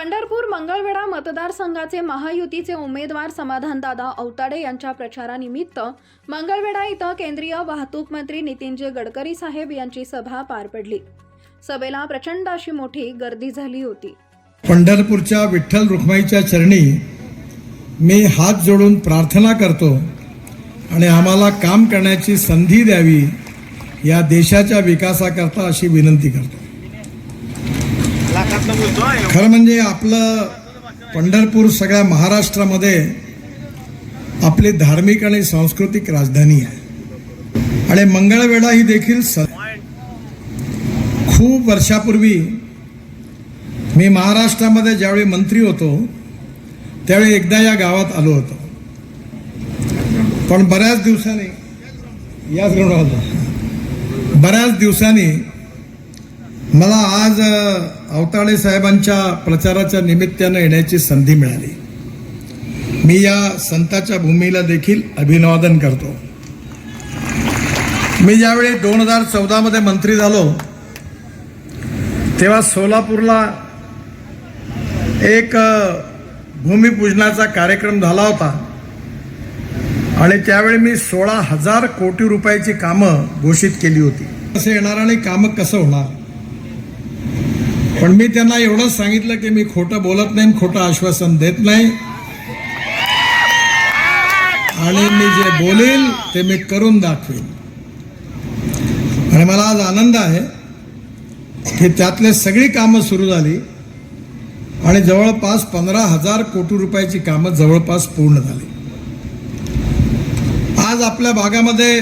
पंढरपूर मंगळवेढा मतदारसंघाचे महायुतीचे उमेदवार समाधानदादा औताडे यांच्या प्रचारानिमित्त मंगळवेढा इथं केंद्रीय वाहतूक मंत्री नितीनजी गडकरी साहेब यांची सभा पार पडली. सभेला प्रचंड अशी मोठी गर्दी झाली होती. पंढरपूरच्या विठ्ठल रुक्माईच्या चरणी मी हात जोडून प्रार्थना करतो आणि आम्हाला काम करण्याची संधी द्यावी या देशाच्या विकासाकरता अशी विनंती करतो. खरं म्हणजे आपलं पंढरपूर सगळ्या महाराष्ट्रामध्ये आपली धार्मिक आणि सांस्कृतिक राजधानी आहे. आणि मंगळवेढा ही देखील स खूप वर्षापूर्वी मी महाराष्ट्रामध्ये ज्यावेळी मंत्री होतो त्यावेळी एकदा या गावात आलो होतो. पण बऱ्याच दिवसांनी याच बऱ्याच दिवसांनी मला आज अवताळे साहेबांच्या प्रचाराच्या निमित्तानं येण्याची संधी मिळाली. मी या संताच्या भूमीला देखील अभिवादन करतो. मी ज्यावेळी दोन हजार चौदामध्ये मंत्री झालो तेव्हा सोलापूरला एक भूमिपूजनाचा कार्यक्रम झाला होता. आणि त्यावेळी मी सोळा हजार कोटी रुपयाची कामं घोषित केली होती. कसं येणार आणि कामं कसं होणार? पण मी त्यांना एवढंच सांगितलं की मी खोटं बोलत नाही खोटं आश्वासन देत नाही. आणि मी जे बोलेल ते मी करून दाखवेन. आणि मला आज आनंद आहे की त्यातले सगळी कामं सुरू झाली आणि जवळपास पंधरा हजार कोटी रुपयाची कामं जवळपास पूर्ण झाली. आज आपल्या भागामध्ये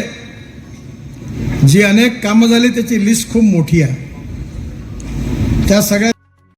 जी अनेक कामं झाली त्याची लिस्ट खूप मोठी आहे. त्या सगळ्या